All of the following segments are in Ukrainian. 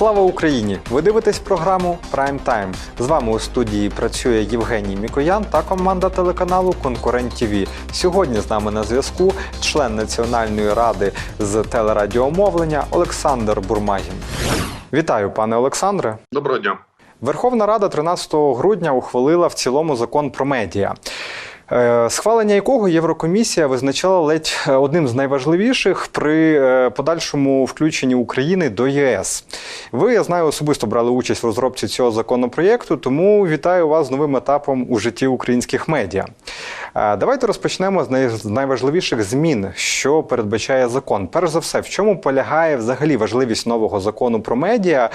Слава Україні! Ви дивитесь програму Прайм Тайм. З вами у студії працює Євгеній Мікоян та команда телеканалу Конкурент ТВ. Сьогодні з нами на зв'язку член Національної ради з телерадіомовлення Олександр Бурмагін. Вітаю, пане Олександре. Доброго дня. Верховна Рада 13 грудня ухвалила в цілому закон про медіа. Е, Схвалення якого Єврокомісія визначала ледь е, одним з найважливіших при е, подальшому включенні України до ЄС. Ви, я знаю, особисто брали участь в розробці цього законопроєкту, тому вітаю вас з новим етапом у житті українських медіа. Давайте розпочнемо з найважливіших змін, що передбачає закон. Перш за все, в чому полягає взагалі важливість нового закону про медіа?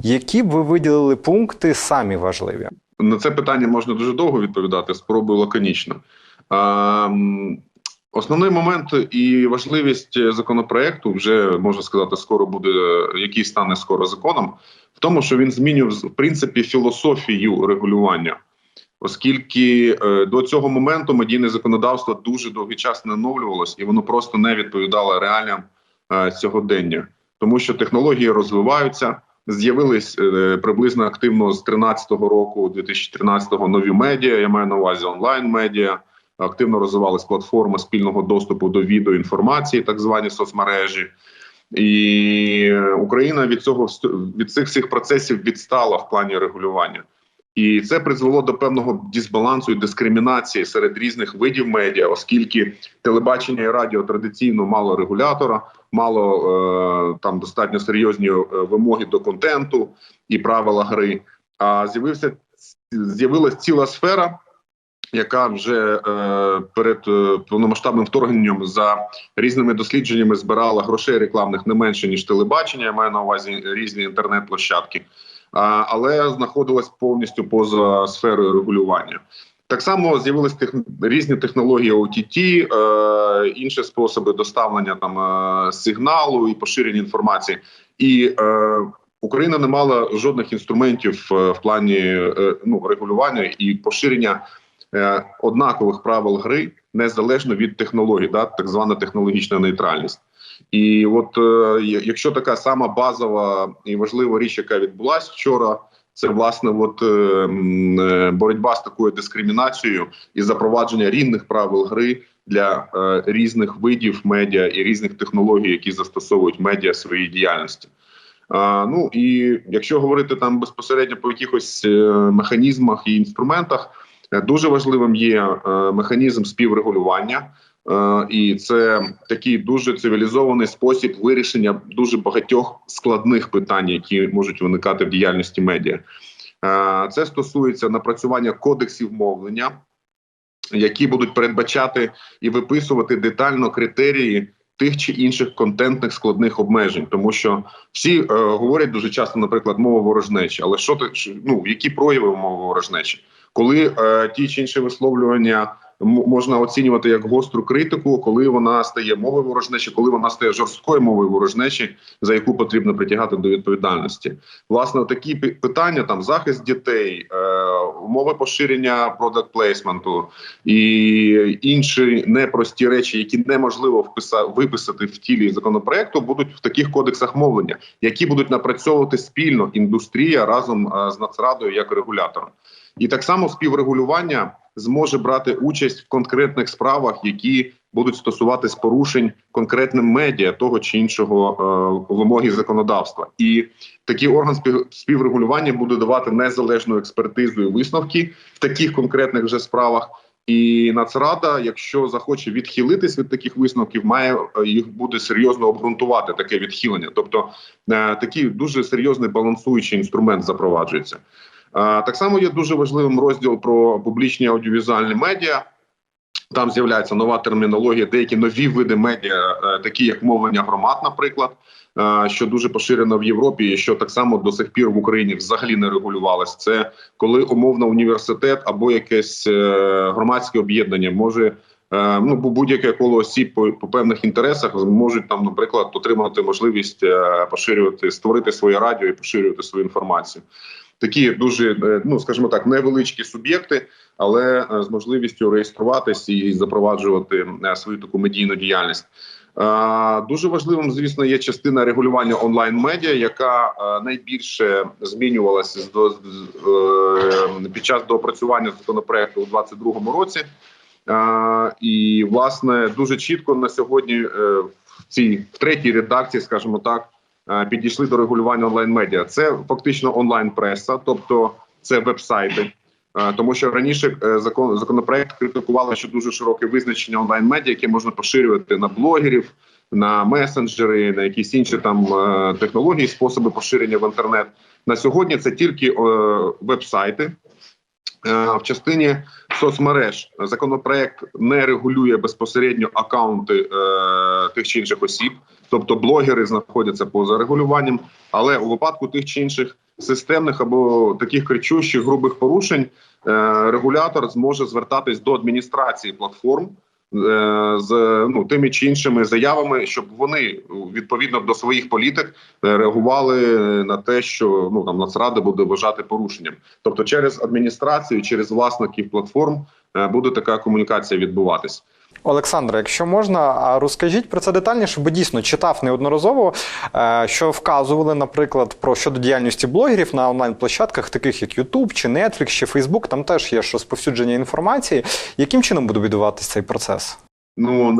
Які б ви виділили пункти самі важливі? На це питання можна дуже довго відповідати. Спробую лаконічно. Основний момент і важливість законопроекту вже можна сказати, скоро буде, який стане скоро законом, в тому, що він змінює в принципі філософію регулювання, оскільки е, до цього моменту медійне законодавство дуже довгий час не оновлювалось, і воно просто не відповідало реаліям е, сьогодення, тому що технології розвиваються. З'явились е, приблизно активно з 13-го року, 2013-го нові медіа. Я маю на увазі онлайн медіа. Активно розвивались платформи спільного доступу до відеоінформації, так звані соцмережі, і Україна від цього від цих всіх процесів відстала в плані регулювання. І це призвело до певного дисбалансу і дискримінації серед різних видів медіа, оскільки телебачення і радіо традиційно мало регулятора, мало е, там достатньо серйозні е, вимоги до контенту і правила гри. А з'явився з'явилась ціла сфера, яка вже е, перед е, повномасштабним вторгненням за різними дослідженнями збирала грошей рекламних не менше ніж телебачення. Я маю на увазі різні інтернет-площадки але знаходилась повністю поза сферою регулювання. Так само з'явились тех... різні технології OTT, е, інші способи доставлення там е, сигналу і поширення інформації, і е, Україна не мала жодних інструментів е, в плані е, ну регулювання і поширення е, однакових правил гри незалежно від технологій, да так звана технологічна нейтральність. І от е, якщо така сама базова і важлива річ, яка відбулась вчора, це власне от, е, е, боротьба з такою дискримінацією і запровадження рівних правил гри для різних видів медіа і різних технологій, які застосовують медіа в своїй діяльності. Ну і якщо говорити там безпосередньо по якихось механізмах і інструментах, дуже важливим є механізм співрегулювання. Е, і це такий дуже цивілізований спосіб вирішення дуже багатьох складних питань, які можуть виникати в діяльності медіа. Е, Це стосується напрацювання кодексів мовлення, які будуть передбачати і виписувати детально критерії тих чи інших контентних складних обмежень, тому що всі е, говорять дуже часто, наприклад, мова ворожнечі, але що ти ну які прояви мови ворожнечі, коли е, ті чи інші висловлювання можна оцінювати як гостру критику, коли вона стає мовою ворожнечі, коли вона стає жорсткою мовою ворожнечі, за яку потрібно притягати до відповідальності. Власне, такі питання: там захист дітей, е, умови поширення продакт плейсменту і інші непрості речі, які неможливо вписа, виписати в тілі законопроекту, будуть в таких кодексах мовлення, які будуть напрацьовувати спільно індустрія разом е, з Нацрадою як регулятором. І так само співрегулювання зможе брати участь в конкретних справах, які будуть стосуватись порушень конкретним медіа того чи іншого е, вимоги законодавства, і такий орган спів, співрегулювання буде давати незалежну експертизу і висновки в таких конкретних вже справах. І Нацрада, якщо захоче відхилитись від таких висновків, має е, їх буде серйозно обґрунтувати таке відхилення. Тобто е, такий дуже серйозний балансуючий інструмент запроваджується. Так само є дуже важливим розділ про публічні аудіовізуальні медіа. Там з'являється нова термінологія, деякі нові види медіа, е, такі як мовлення громад, наприклад, е, що дуже поширено в Європі, і що так само до сих пір в Україні взагалі не регулювалось. Це коли умовно університет або якесь е, громадське об'єднання може. Ну, будь-яке коло осіб по, певних інтересах можуть там, наприклад, отримати можливість поширювати, створити своє радіо і поширювати свою інформацію такі дуже е, ну скажімо так невеличкі суб'єкти, але е, з можливістю реєструватися і запроваджувати е, свою таку медійну діяльність. Дуже важливим, звісно, є частина регулювання онлайн медіа, яка найбільше змінювалася під час доопрацювання законопроекту у 2022 році. І власне дуже чітко на сьогодні в цій в третій редакції, скажімо так, підійшли до регулювання онлайн медіа. Це фактично онлайн преса, тобто це веб-сайти. Е, Тому що раніше е, закон законопроект критикували, що дуже широке визначення онлайн медіа, яке можна поширювати на блогерів, на месенджери, на якісь інші там е, технології, способи поширення в інтернет. На сьогодні це тільки е, веб-сайти. Е, В частині соцмереж законопроект не регулює безпосередньо акаунти е, тих чи інших осіб, тобто блогери знаходяться поза регулюванням. Але у випадку тих чи інших системних або таких кричущих грубих порушень е, регулятор зможе звертатись до адміністрації платформ. е, З ну тими чи іншими заявами, щоб вони відповідно до своїх політик е, реагували на те, що ну там Нацрада буде вважати порушенням. Тобто, через адміністрацію, через власників платформ буде така комунікація відбуватись. Олександре, якщо можна, розкажіть про це детальніше, бо дійсно читав неодноразово, е, що вказували, наприклад, про щодо діяльності блогерів на онлайн-площадках, таких як YouTube, чи Netflix, чи Facebook, там теж є ж розповсюдження інформації. Яким чином буде відбуватися цей процес? Ну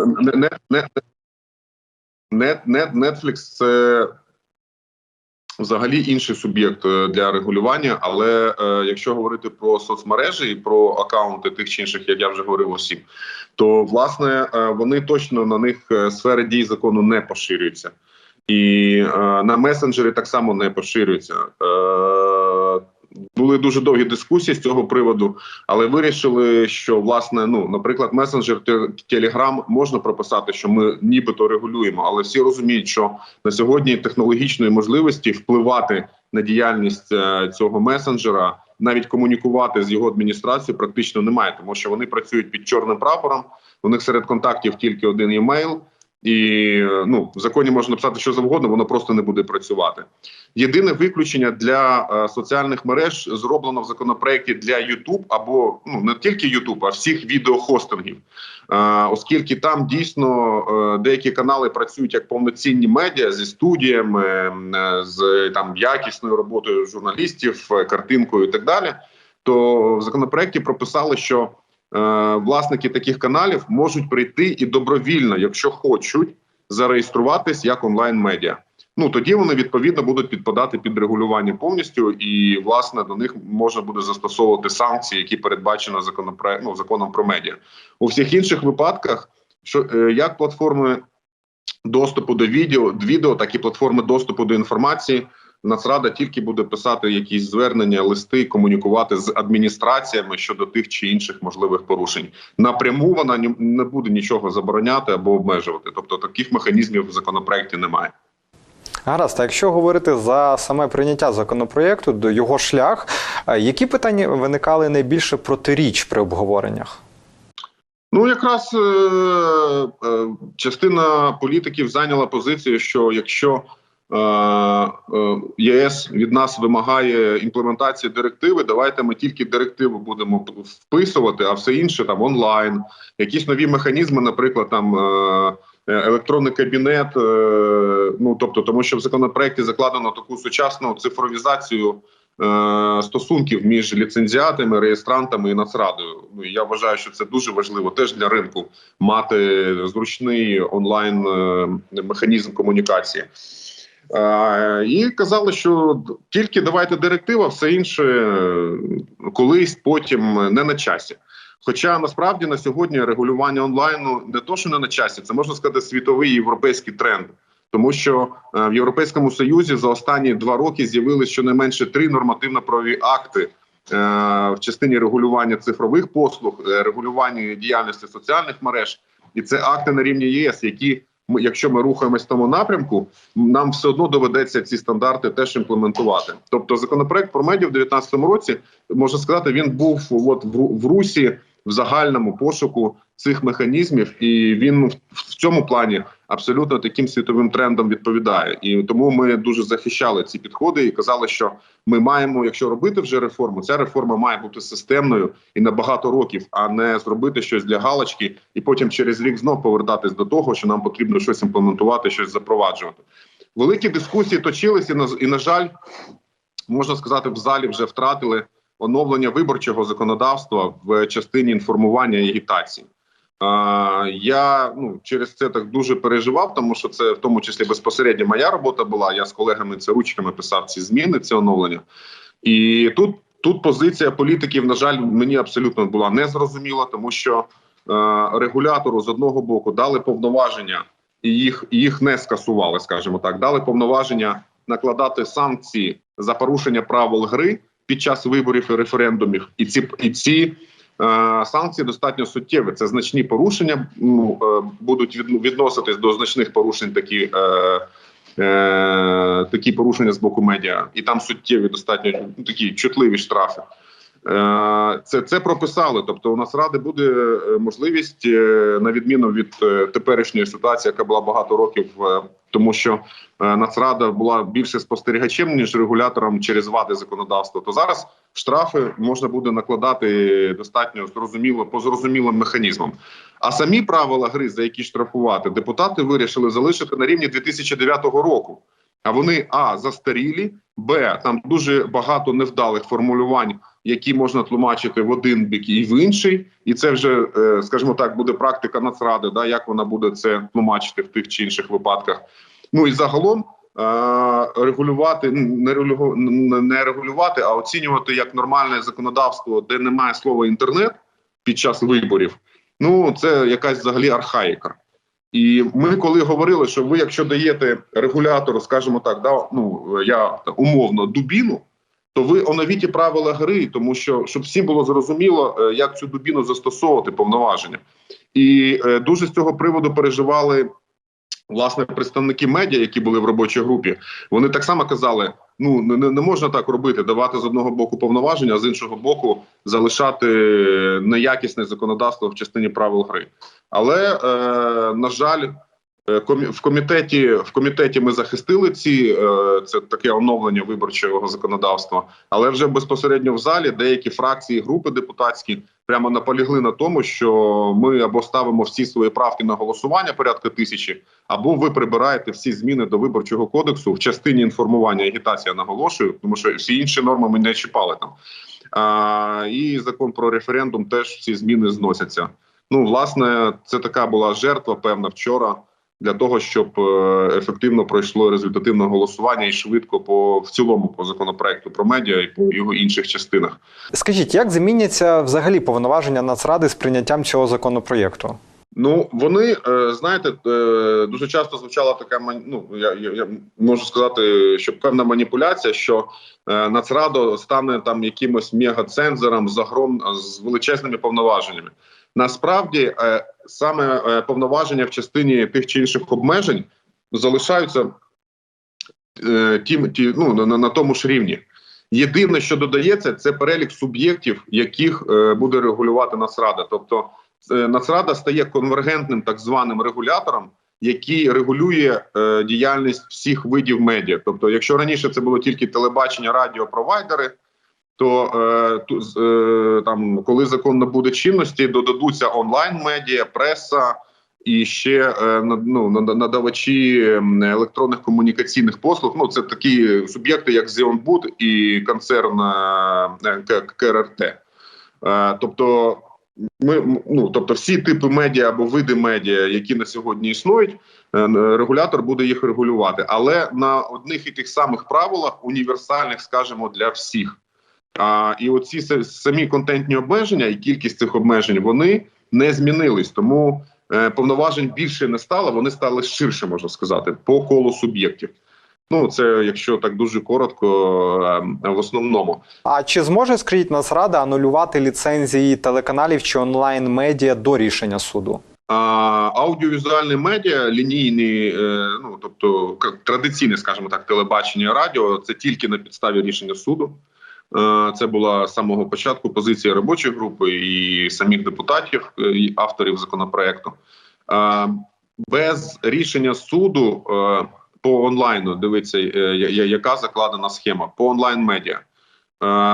не Netflix це взагалі інший суб'єкт е, для регулювання. Але е, якщо говорити про соцмережі і про акаунти тих чи інших, як я вже говорив усім, то власне е, вони точно на них е, сфери дій закону не поширюються. І е, на месенджери так само не поширюються. Е, були дуже довгі дискусії з цього приводу, але вирішили, що власне, ну, наприклад, месенджер Telegram можна прописати, що ми нібито регулюємо, але всі розуміють, що на сьогодні технологічної можливості впливати на діяльність е, цього месенджера, навіть комунікувати з його адміністрацією, практично немає, тому що вони працюють під чорним прапором. У них серед контактів тільки один емейл. І ну в законі можна написати що завгодно, воно просто не буде працювати. Єдине виключення для е, соціальних мереж зроблено в законопроекті для YouTube або ну не тільки YouTube, а всіх відеохостингів, е, оскільки там дійсно е, деякі канали працюють як повноцінні медіа зі студіями, е, з там якісною роботою журналістів, е, картинкою і так далі. То в законопроекті прописали, що власники таких каналів можуть прийти і добровільно, якщо хочуть, зареєструватись як онлайн медіа. Ну тоді вони відповідно будуть підпадати під регулювання повністю, і власне до них можна буде застосовувати санкції, які передбачено законопроект ну, законом про медіа. У всіх інших випадках, що е, як платформи доступу до відео, відео, так і платформи доступу до інформації. Нацрада тільки буде писати якісь звернення, листи, комунікувати з адміністраціями щодо тих чи інших можливих порушень. Напряму вона не буде нічого забороняти або обмежувати. Тобто таких механізмів в законопроекті немає. Гаразд, а якщо говорити за саме прийняття законопроєкту, до його шлях, е, які питання виникали найбільше протиріч при обговореннях? Ну, якраз е, е, частина політиків зайняла позицію, що якщо ЄС від нас вимагає імплементації директиви, давайте ми тільки директиву будемо вписувати, а все інше там онлайн, якісь нові механізми, наприклад, там. Е, Електронний кабінет, е, ну тобто, тому що в законопроекті закладено таку сучасну цифровізацію е, стосунків між ліцензіатами, реєстрантами і нацрадою. Ну я вважаю, що це дуже важливо теж для ринку мати зручний онлайн е, механізм комунікації. І казали, що тільки давайте директива, все інше е, колись потім не на часі. Хоча насправді на сьогодні регулювання онлайну не то, що не на часі, це можна сказати світовий європейський тренд. Тому що е, в Європейському Союзі за останні два роки з'явились щонайменше три нормативно-правові акти е, в частині регулювання цифрових послуг, регулювання діяльності соціальних мереж, і це акти на рівні ЄС, які ми, якщо ми рухаємось в тому напрямку, нам все одно доведеться ці стандарти теж імплементувати. Тобто, законопроект про медіа в 2019 році можна сказати, він був от в, в русі в загальному пошуку цих механізмів, і він в, в цьому плані абсолютно таким світовим трендам відповідає. І тому ми дуже захищали ці підходи і казали, що ми маємо, якщо робити вже реформу, ця реформа має бути системною і на багато років, а не зробити щось для галочки, і потім через рік знов повертатись до того, що нам потрібно щось імплементувати, щось запроваджувати. Великі дискусії точилися і на і на жаль, можна сказати, в залі вже втратили оновлення виборчого законодавства в частині інформування і агітації. Я ну через це так дуже переживав, тому що це в тому числі безпосередньо моя робота була. Я з колегами це ручками писав ці зміни, це оновлення. І тут тут позиція політиків, на жаль, мені абсолютно була незрозуміла, тому що е, регулятору з одного боку дали повноваження, і їх їх не скасували, скажімо так, дали повноваження накладати санкції за порушення правил гри під час виборів і референдумів, і ці і ці. Е, Санкції достатньо суттєві. Це значні порушення. Ну будуть відноситись до значних порушень такі, е, такі порушення з боку медіа, і там суттєві достатньо ну, такі чутливі штрафи. Е, Це це прописали. Тобто, у нас ради буде е, можливість, е, на відміну від теперішньої ситуації, яка була багато років, тому що Нацрада була більше спостерігачем ніж регулятором через вади законодавства. То зараз штрафи можна буде накладати достатньо зрозуміло по зрозумілим механізмам. А самі правила гри, за які штрафувати, депутати вирішили залишити на рівні 2009 року. А вони а застарілі, б там дуже багато невдалих формулювань, які можна тлумачити в один бік і в інший, і це вже, е, скажімо так, буде практика Нацради, да як вона буде це тлумачити в тих чи інших випадках. Ну і загалом е, регулювати не регулю- не регулювати, а оцінювати як нормальне законодавство, де немає слова інтернет під час виборів. Ну це якась взагалі архаїка. І ми коли говорили, що ви, якщо даєте регулятору, скажімо так, да, ну я умовно дубіну, то ви оновіть правила гри, тому що щоб всім було зрозуміло, е, як цю дубіну застосовувати повноваження. І е, дуже з цього приводу переживали власне представники медіа, які були в робочій групі. Вони так само казали: ну не, не можна так робити, давати з одного боку повноваження, а з іншого боку залишати неякісне законодавство в частині правил гри. Але е, на жаль, в комітеті в комітеті ми захистили ці е, це таке оновлення виборчого законодавства. Але вже безпосередньо в залі деякі фракції, групи депутатські прямо наполягли на тому, що ми або ставимо всі свої правки на голосування порядка тисячі, або ви прибираєте всі зміни до виборчого кодексу в частині інформування і агітації. Я наголошую, тому що всі інші норми ми не чіпали там. А, і закон про референдум теж всі зміни зносяться. Ну, власне, це така була жертва, певна вчора, для того, щоб е, ефективно пройшло результативне голосування і швидко по в цілому по законопроекту про медіа і по його інших частинах. Скажіть, як заміняться взагалі повноваження Нацради з прийняттям цього законопроєкту? Ну вони е, знаєте, е, дуже часто звучала така ну, я, я, я можу сказати, що певна маніпуляція, що Нацрадо стане там якимось мегацензором з огром з величезними повноваженнями. Насправді, е, саме е, повноваження в частині тих чи інших обмежень залишаються е, тім, ті, ну, на, на- тому ж рівні. Єдине, що додається, це перелік суб'єктів, яких буде регулювати Нацрада. Тобто Нацрада стає конвергентним так званим регулятором, який регулює діяльність всіх видів медіа. Тобто, якщо раніше це було тільки телебачення, радіо, провайдери, то е, ту, е, там, коли закон набуде чинності, додадуться онлайн медіа, преса. І ще е, ну, нада- надавачі електронних комунікаційних послуг. Ну це такі суб'єкти, як Зеонбуд і концерн е, КРРТ. Е, Тобто, ми ну тобто, всі типи медіа або види медіа, які на сьогодні існують, е, регулятор буде їх регулювати, але на одних і тих самих правилах, універсальних, скажімо, для всіх. А і оці самі контентні обмеження і кількість цих обмежень вони не змінились. Тому е, повноважень більше не стало, вони стали ширше, можна сказати, по колу суб'єктів. Ну це якщо так дуже коротко, е, в основному. А чи зможе скажіть Нацрада анулювати ліцензії телеканалів чи онлайн медіа до рішення суду? А, аудіовізуальні медіа, лінійні, е, ну тобто традиційне, скажімо так, телебачення, радіо, це тільки на підставі рішення суду. Е, Це була з самого початку позиція робочої групи і самих депутатів, е, і авторів законопроекту. Е, без рішення суду по онлайну. Дивиться, яка закладена схема по онлайн медіа.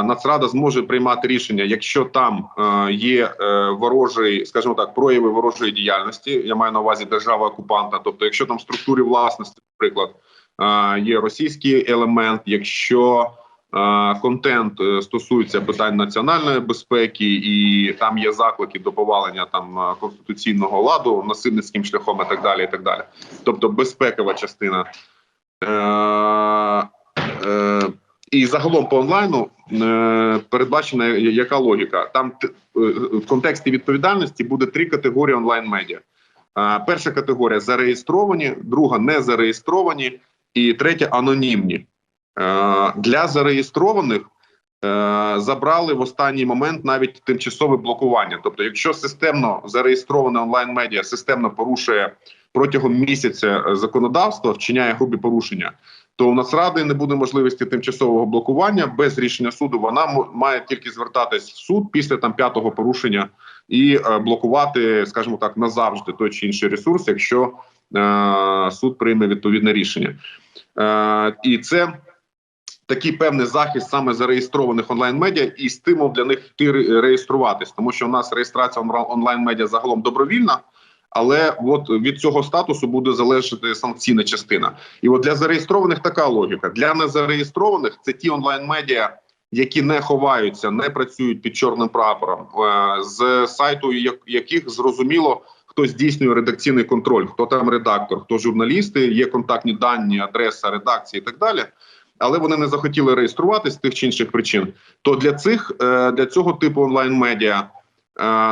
Нацрада зможе приймати рішення, якщо там є ворожий, скажімо так, прояви ворожої діяльності. Я маю на увазі держава окупанта. Тобто, якщо там в структурі власності, наприклад, є російський елемент, якщо контент е, стосується питань національної безпеки, і там є заклики до повалення там е, конституційного ладу насильницьким шляхом, і так далі. І так далі. Тобто, безпекова частина. Е, і загалом по онлайну передбачена яка логіка. Там в контексті відповідальності буде три категорії онлайн медіа. Е, перша категорія зареєстровані, друга не зареєстровані, і третя анонімні. Е, для зареєстрованих е, забрали в останній момент навіть тимчасове блокування. Тобто, якщо системно зареєстроване онлайн медіа системно порушує протягом місяця е, законодавство, вчиняє грубі порушення, то у Нацради не буде можливості тимчасового блокування без рішення суду. Вона має тільки звертатись в суд після там п'ятого порушення і блокувати, скажімо так, назавжди той чи інший ресурс, якщо суд прийме відповідне рішення. І це такий певний захист саме зареєстрованих онлайн-медіа і стимул для них реєструватись, тому що у нас реєстрація онлайн-медіа загалом добровільна. Але от від цього статусу буде залежати санкційна частина. І от для зареєстрованих така логіка. Для незареєстрованих це ті онлайн-медіа, які не ховаються, не працюють під чорним прапором, е, з сайту як- яких зрозуміло, хто здійснює редакційний контроль, хто там редактор, хто журналісти, є контактні дані, адреса редакції і так далі. Але вони не захотіли реєструватись з тих чи інших причин. То для цих е, для цього типу онлайн-медіа е,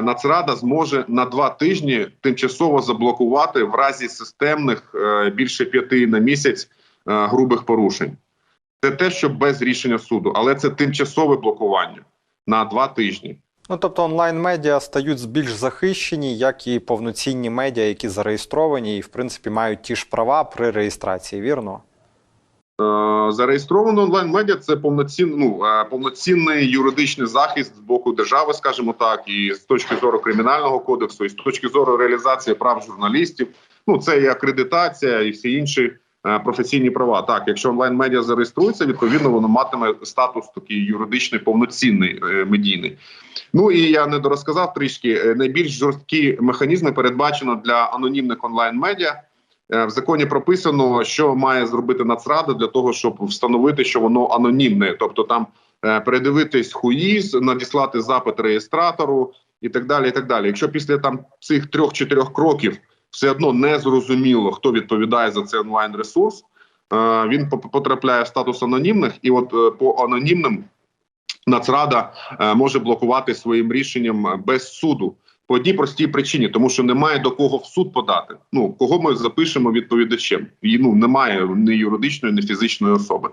Нацрада зможе на два тижні тимчасово заблокувати в разі системних е, більше п'яти на місяць грубих порушень. Це те, що без рішення суду, але це тимчасове блокування на два тижні. Ну тобто онлайн-медіа стають більш захищені, як і повноцінні медіа, які зареєстровані і, в принципі, мають ті ж права при реєстрації, вірно? Е, Зареєстровано онлайн медіа це повноцін, ну, е, повноцінний юридичний захист з боку держави, скажімо так, і з точки зору кримінального кодексу, і з точки зору реалізації прав журналістів. Ну це і акредитація, і всі інші е, професійні права. Так, якщо онлайн медіа зареєструється, відповідно воно матиме статус такий юридичний, повноцінний медійний. Ну і я не дорозказав трішки. Найбільш жорсткі механізми передбачено для анонімних онлайн медіа. Е, В законі прописано, що має зробити Нацрада для того, щоб встановити, що воно анонімне, тобто там е, передивитись хуїз, надіслати запит реєстратору і так далі. І так далі. Якщо після там цих трьох-чотирьох кроків все одно не зрозуміло, хто відповідає за цей онлайн ресурс, е, він потрапляє в статус анонімних, і от по анонімним Нацрада може блокувати своїм рішенням без суду. По одній простій причині, тому що немає до кого в суд подати. Ну кого ми запишемо відповідачем? І, ну немає ні юридичної, ні фізичної особи.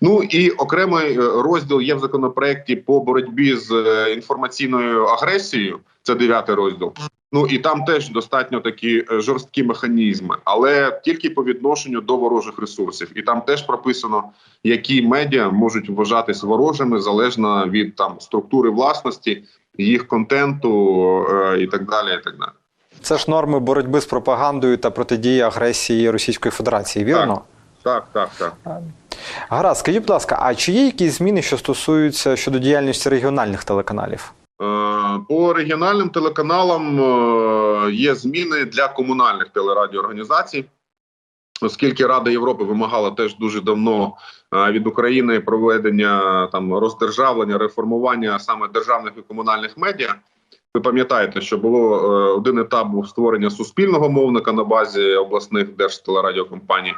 Ну і окремий е, розділ є в законопроекті по боротьбі з е, інформаційною агресією. Це дев'ятий розділ. Ну і там теж достатньо такі е, жорсткі механізми, але тільки по відношенню до ворожих ресурсів. І там теж прописано, які медіа можуть вважатись ворожими залежно від там структури власності, їх контенту е, і так далі. І так далі. Це ж норми боротьби з пропагандою та протидії агресії Російської Федерації, вірно? Так, так, так. Гаразд, скажіть, будь ласка, а чи є якісь зміни, що стосуються щодо діяльності регіональних телеканалів? Е, По регіональним телеканалам е, є зміни для комунальних телерадіоорганізацій, оскільки Рада Європи вимагала теж дуже давно е, від України проведення там роздержавлення, реформування саме державних і комунальних медіа. Ви пам'ятаєте, що було е, один етап був створення суспільного мовника на базі обласних держтелерадіокомпаній.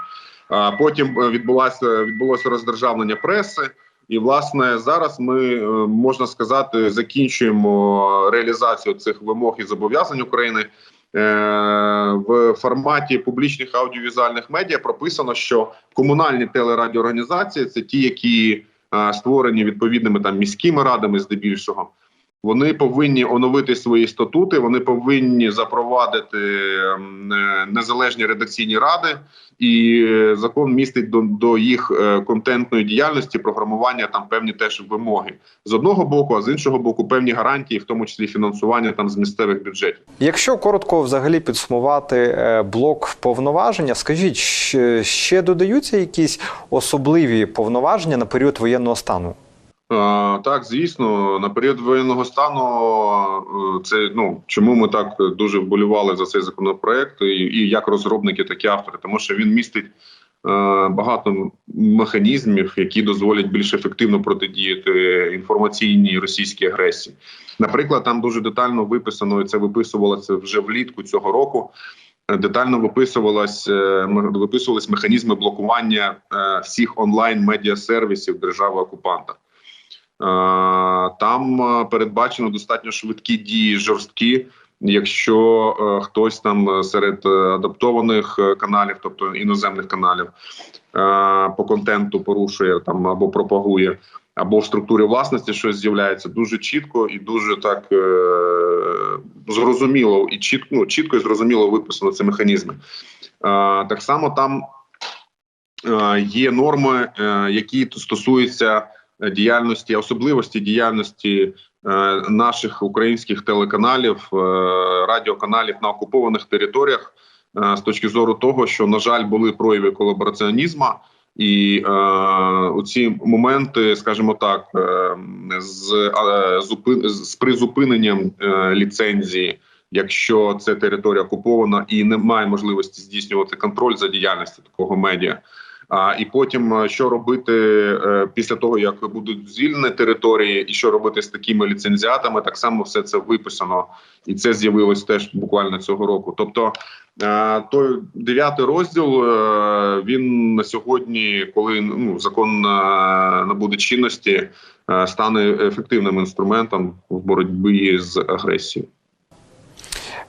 А потім е, відбулося відбулося роздержавлення преси. І власне зараз ми можна сказати закінчуємо реалізацію цих вимог і зобов'язань України. Е, В форматі публічних аудіовізуальних медіа прописано, що комунальні телерадіоорганізації це ті, які е, створені відповідними там міськими радами, здебільшого. Вони повинні оновити свої статути, вони повинні запровадити ем, незалежні редакційні ради, і е, закон містить до, до їх е, контентної діяльності програмування там певні теж вимоги з одного боку, а з іншого боку, певні гарантії, в тому числі фінансування там з місцевих бюджетів. Якщо коротко взагалі підсумувати е, блок повноваження, скажіть, ще додаються якісь особливі повноваження на період воєнного стану? Так, звісно, на період воєнного стану е, це ну чому ми так дуже вболівали за цей законопроект, і, і як розробники, так і автори, тому що він містить е, багато механізмів, які дозволять більш ефективно протидіяти інформаційній російській агресії. Наприклад, там дуже детально виписано, і це виписувалося вже влітку цього року. Детально виписувалось, е, виписувались механізми блокування всіх онлайн медіасервісів держави окупанта. Е, Там е, передбачено достатньо швидкі дії, жорсткі. Якщо е, хтось там серед адаптованих каналів, тобто іноземних каналів, по контенту порушує там або пропагує, або в структурі власності щось з'являється дуже чітко і дуже так зрозуміло і чітко, ну, чітко і зрозуміло виписано ці механізми. Так само там є норми, які стосуються діяльності, особливості діяльності е, наших українських телеканалів, е, радіоканалів на окупованих територіях е, з точки зору того, що на жаль були прояви колабораціонізму. І е, оці моменти, скажімо так, е, з, е, зупин, з призупиненням е, ліцензії, якщо це територія окупована і немає можливості здійснювати контроль за діяльністю такого медіа. А і потім е, що робити е, після того, як будуть звільнені території, і що робити з такими ліцензіатами, так само все це виписано, і це з'явилось теж буквально цього року. Тобто е, той дев'ятий розділ він на сьогодні, коли ну закон набуде чинності, стане ефективним інструментом в боротьбі з агресією.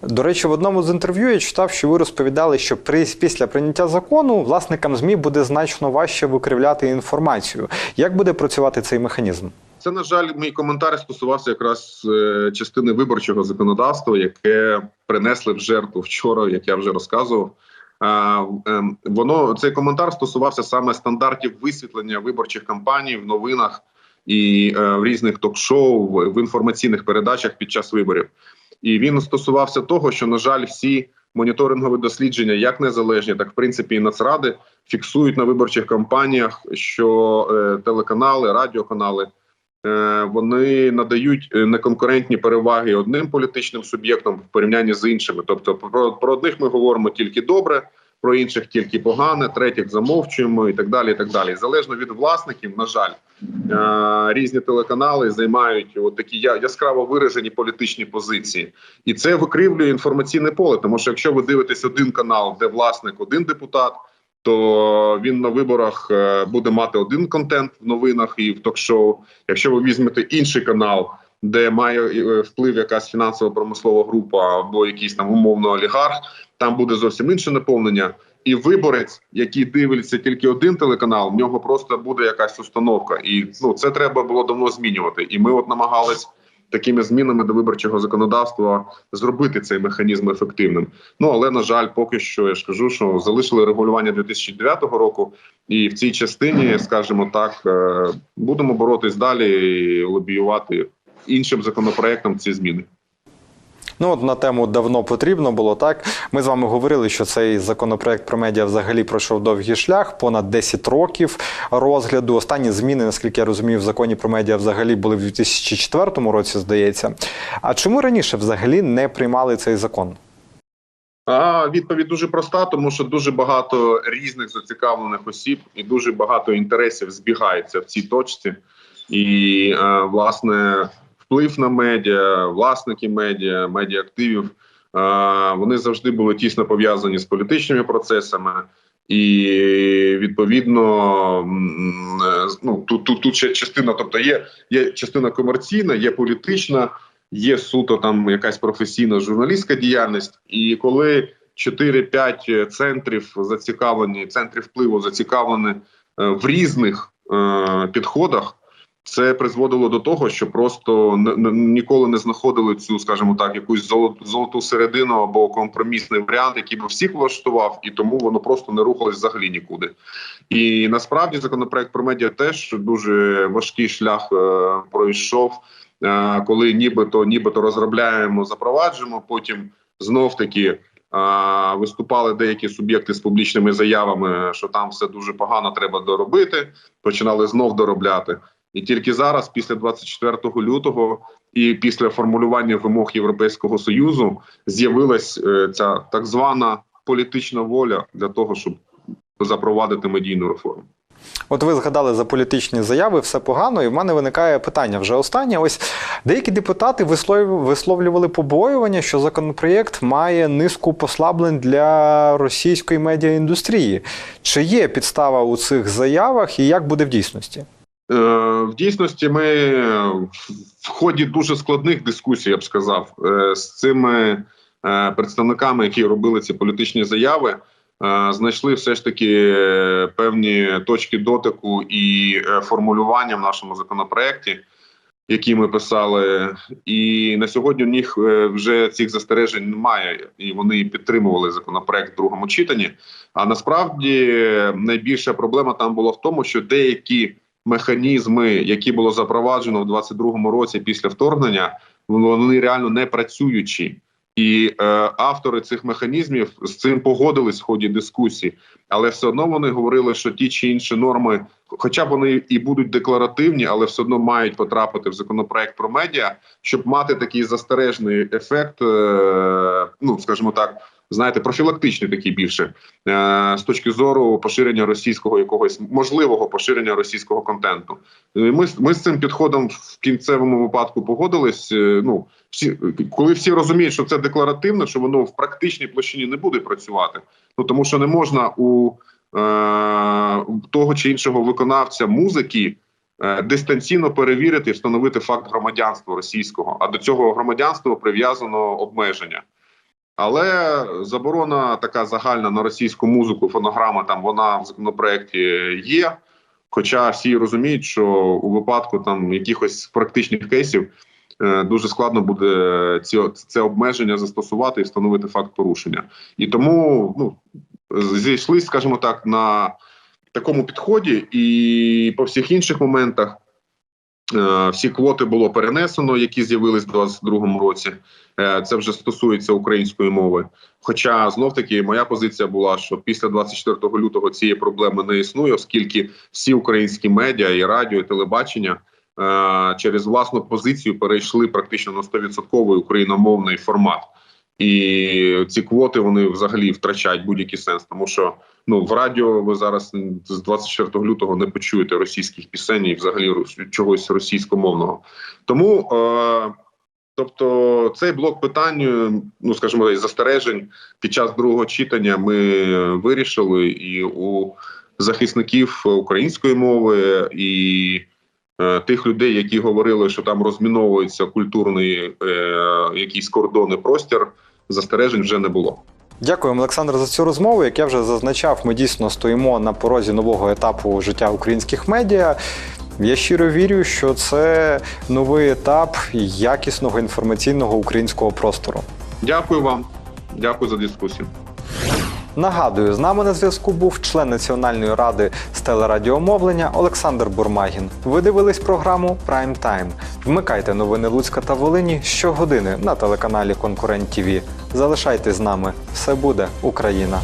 До речі, в одному з інтерв'ю я читав, що ви розповідали, що при, після прийняття закону власникам ЗМІ буде значно важче викривляти інформацію. Як буде працювати цей механізм? Це на жаль, мій коментар стосувався якраз е, частини виборчого законодавства, яке принесли в жертву вчора, як я вже розказував. Ем, воно цей коментар стосувався саме стандартів висвітлення виборчих кампаній в новинах і е, в різних ток-шоу, в інформаційних передачах під час виборів. І він стосувався того, що на жаль, всі моніторингові дослідження, як незалежні, так в принципі і нацради, фіксують на виборчих кампаніях, що е, телеканали, радіоканали. Е, Вони надають е, неконкурентні переваги одним політичним суб'єктам в порівнянні з іншими. Тобто, про, про одних ми говоримо тільки добре, про інших тільки погане, третіх замовчуємо і так далі. І так далі. Залежно від власників, на жаль, е, різні телеканали займають от такі яскраво виражені політичні позиції, і це викривлює інформаційне поле. Тому що якщо ви дивитесь один канал, де власник один депутат. То він на виборах е, буде мати один контент в новинах і в ток-шоу. Якщо ви візьмете інший канал, де має е, вплив якась фінансово промислова група або якийсь там умовно олігарх, там буде зовсім інше наповнення. І виборець, який дивиться тільки один телеканал, в нього просто буде якась установка, і ну це треба було давно змінювати. І ми от намагались такими змінами до виборчого законодавства зробити цей механізм ефективним. Ну але на жаль, поки що я ж кажу, що залишили регулювання 2009 року, і в цій частині, скажімо так, е, будемо боротись далі і лобіювати іншим законопроектом ці зміни. Ну от на тему давно потрібно було так. Ми з вами говорили, що цей законопроект про медіа взагалі пройшов довгий шлях, понад 10 років розгляду. Останні зміни, наскільки я розумію, в законі про медіа взагалі були в 2004 році, здається. А чому раніше взагалі не приймали цей закон? А відповідь дуже проста, тому що дуже багато різних зацікавлених осіб і дуже багато інтересів збігається в цій точці, і е, власне вплив на медіа, власники медіа, медіа-активів, вони завжди були тісно пов'язані з політичними процесами. І відповідно ну тут тут тут ще частина, тобто є, є частина комерційна, є політична, є суто там якась професійна журналістська діяльність. І коли 4-5 центрів зацікавлені, центрів впливу зацікавлені е, в різних е, підходах, це призводило до того, що просто ніколи не знаходили цю, скажімо так, якусь золоту, золоту середину або компромісний варіант, який би всіх влаштував, і тому воно просто не рухалось взагалі нікуди. І насправді законопроект про медіа теж дуже важкий шлях е, пройшов, е, коли нібито нібито розробляємо, запроваджуємо. Потім знов таки виступали деякі суб'єкти з публічними заявами, що там все дуже погано треба доробити. Починали знов доробляти. І тільки зараз, після 24 лютого, і після формулювання вимог Європейського союзу, з'явилась е, ця так звана політична воля для того, щоб запровадити медійну реформу. От ви згадали за політичні заяви, все погано, і в мене виникає питання вже останнє. Ось деякі депутати висловлювали, висловлювали побоювання, що законопроєкт має низку послаблень для російської медіаіндустрії. Чи є підстава у цих заявах, і як буде в дійсності? Е, В дійсності ми в ході дуже складних дискусій, я б сказав, е, з цими е, представниками, які робили ці політичні заяви, знайшли все ж таки певні точки дотику і формулювання в нашому законопроекті, які ми писали. І на сьогодні в них вже цих застережень немає, і вони підтримували законопроект в другому читанні. А насправді найбільша проблема там була в тому, що деякі механізми, які було запроваджено в 22-му році після вторгнення, вони реально не працюючі. І е, автори цих механізмів з цим погодились в ході дискусії, але все одно вони говорили, що ті чи інші норми, хоча б вони і будуть декларативні, але все одно мають потрапити в законопроект про медіа, щоб мати такий застережний ефект, е, ну скажімо так, знаєте, профілактичний такий більше е, з точки зору поширення російського якогось можливого поширення російського контенту. Ми, з- ми з цим підходом в кінцевому випадку погодились. е, Ну всі, коли всі розуміють, що це декларативно, що воно в практичній площині не буде працювати. Ну тому що не можна у е, того чи іншого виконавця музики. е, Дистанційно перевірити і встановити факт громадянства російського, а до цього громадянства прив'язано обмеження. Але заборона така загальна на російську музику, фонограма там вона в законопроекті є. Хоча всі розуміють, що у випадку там якихось практичних кейсів е, дуже складно буде ці це обмеження застосувати і встановити факт порушення. І тому ну зійшлись, скажімо так, на такому підході, і по всіх інших моментах. Е, Всі квоти було перенесено, які з'явились в 2022 році. Е, Це вже стосується української мови. Хоча знов таки моя позиція була, що після 24 лютого цієї проблеми не існує, оскільки всі українські медіа, і радіо, і телебачення е, через власну позицію перейшли практично на 100% україномовний формат. І ці квоти вони взагалі втрачають будь-який сенс, тому що ну в радіо ви зараз з 24 лютого не почуєте російських пісень і взагалі чогось російськомовного. Тому е, тобто цей блок питань, е, ну скажімо, застережень під час другого читання ми вирішили, і у захисників української мови і тих людей, які говорили, що там розміновується культурний е, якийсь кордон і простір, застережень вже не було. Дякуємо, Олександр, за цю розмову. Як я вже зазначав, ми дійсно стоїмо на порозі нового етапу життя українських медіа. Я щиро вірю, що це новий етап якісного інформаційного українського простору. Дякую вам, дякую за дискусію. Нагадую, з нами на зв'язку був член Національної ради з телерадіомовлення Олександр Бурмагін. Ви дивились програму Прайм Тайм. Вмикайте новини Луцька та Волині щогодини на телеканалі Конкурент ТІВІ. Залишайтесь з нами. Все буде Україна.